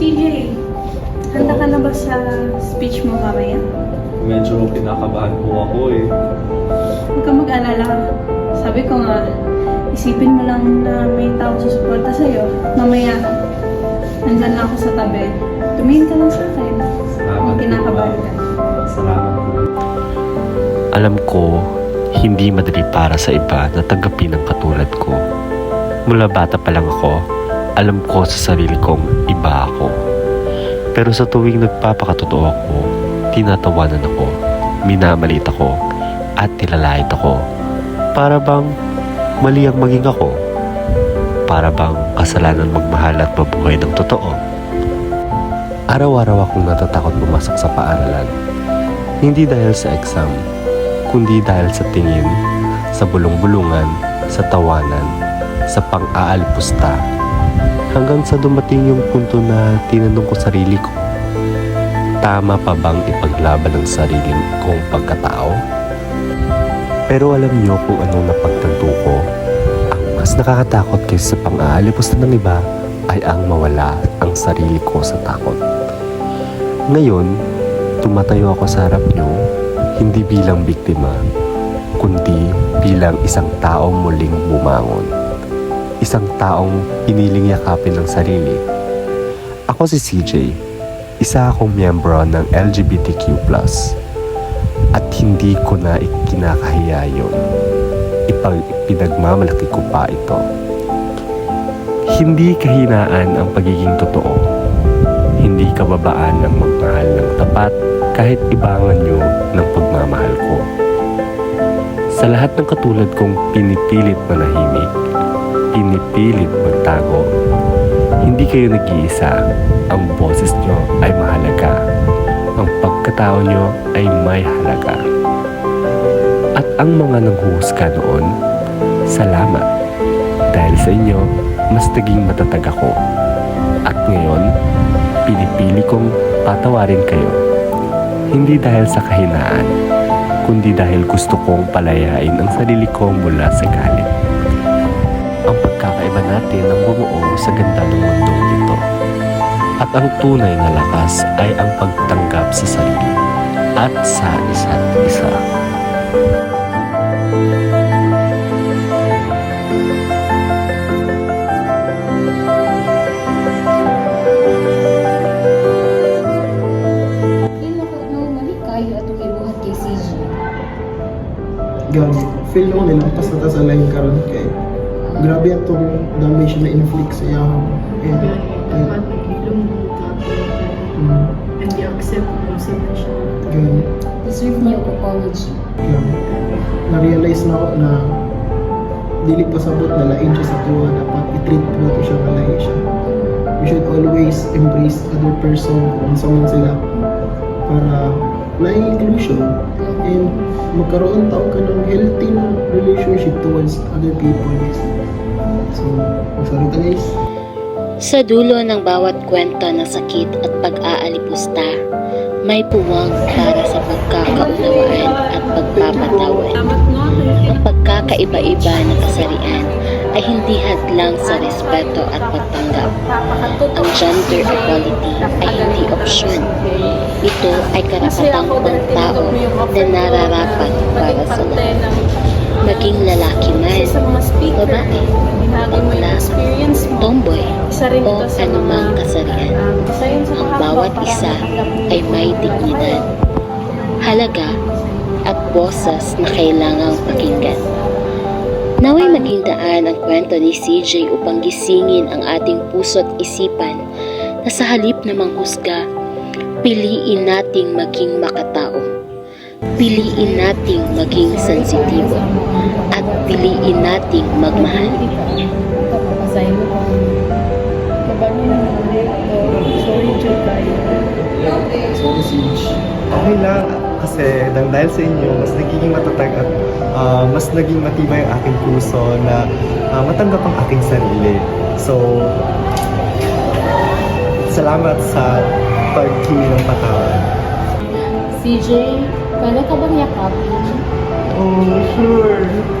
Handa ka na ba sa speech mo mamaya? Medyo kinakabahan po ako eh. Huwag ka mag-alala. Sabi ko nga, isipin mo lang na may tao susuporta sa'yo. Mamaya, nandyan na ako sa tabi. Tumingin ka lang sa akin. Salamat Kung kinakabahan ka. Salamat po. Alam ko, hindi madali para sa iba na tanggapin ang katulad ko. Mula bata pa lang ako, alam ko sa sarili kong iba ako. Pero sa tuwing nagpapakatotoo ako, tinatawanan ako, minamalit ako, at nilalait ako. Para bang mali ang maging ako? Para bang kasalanan magmahal at mabuhay ng totoo? Araw-araw akong natatakot pumasok sa paaralan. Hindi dahil sa exam, kundi dahil sa tingin, sa bulong-bulungan, sa tawanan, sa pang-aalpusta. Hanggang sa dumating yung punto na tinanong ko sarili ko, tama pa bang ipaglaban ang sarili kong pagkatao? Pero alam niyo kung anong napagtanto ko, ang mas nakakatakot kaysa sa pang-aalipusta ng iba ay ang mawala ang sarili ko sa takot. Ngayon, tumatayo ako sa harap niyo, hindi bilang biktima, kundi bilang isang taong muling bumangon. Isang taong piniling yakapin ng sarili. Ako si CJ, isa akong miyembro ng LGBTQ+. At hindi ko na ikinakahiya yun. Ipag pinagmamalaki ko pa ito. Hindi kahinaan ang pagiging totoo. Hindi kababaan ang magmahal ng tapat kahit ibangan nyo ng pagmamahal ko. Sa lahat ng katulad kong pinipilit manahimik, pinipilit magtago, hindi kayo nag-iisa. Ang boses nyo ay mahalaga. Ang pagkatao nyo ay may halaga. At ang mga nanghuhusga noon, salamat. Dahil sa inyo, mas naging matatag ako. At ngayon, pinipili kong patawarin kayo. Hindi dahil sa kahinaan, kundi dahil gusto kong palayain ang sarili ko mula sa galit. Ang pagkakaiba natin ang bumuo sa ganda ng mundong ito. At ang tunay na lakas ay ang pagtanggap sa sarili at sa isa't isa. Gani. Feel ko nila pas na sa line karon kay grabe atong damage na inflict sa iya. And, and, mm, Hindi accept mo sa siya. gani. Deserve niyo apology. Gani. Na-realize na ako na dili pasabot na lain siya sa tuwa dapat i-treat mo to siya kalahi siya. We should always embrace other person kung sa man sila para na inclusion and magkaroon tao ka ng healthy na relationship towards other people. So, sorry ka guys. Sa dulo ng bawat kwento ng sakit at pag-aalipusta, may puwang para sa pagkakaunawaan at pagpapatawad. Ang pagkakaiba-iba ng kasarian ay hindi hadlang sa respeto at pagtanggap. Ang gender equality ay hindi opsyon. Ito ay karapatang ng tao na nararapat para sa lahat. Maging lalaki man, babae, bakla, tomboy, o anumang kasarian. um, Ang bawat isa ay may dignidad, halaga, at boses na kailangang pakinggan. Naway maging daan ang kwento ni CJ upang gisingin ang ating puso't isipan na sa halip na manghusga, piliin nating maging makatao. Piliin nating maging sensitibo at piliin nating magmahal. Okay lang kasi dahil, dahil sa inyo, mas nagiging matatag at ah, mas naging matibay ang aking puso na ah, matanggap ang aking sarili. So, salamat sa paghingi ng patawad. CJ, pwede ka bang yakapin? Oh, sure.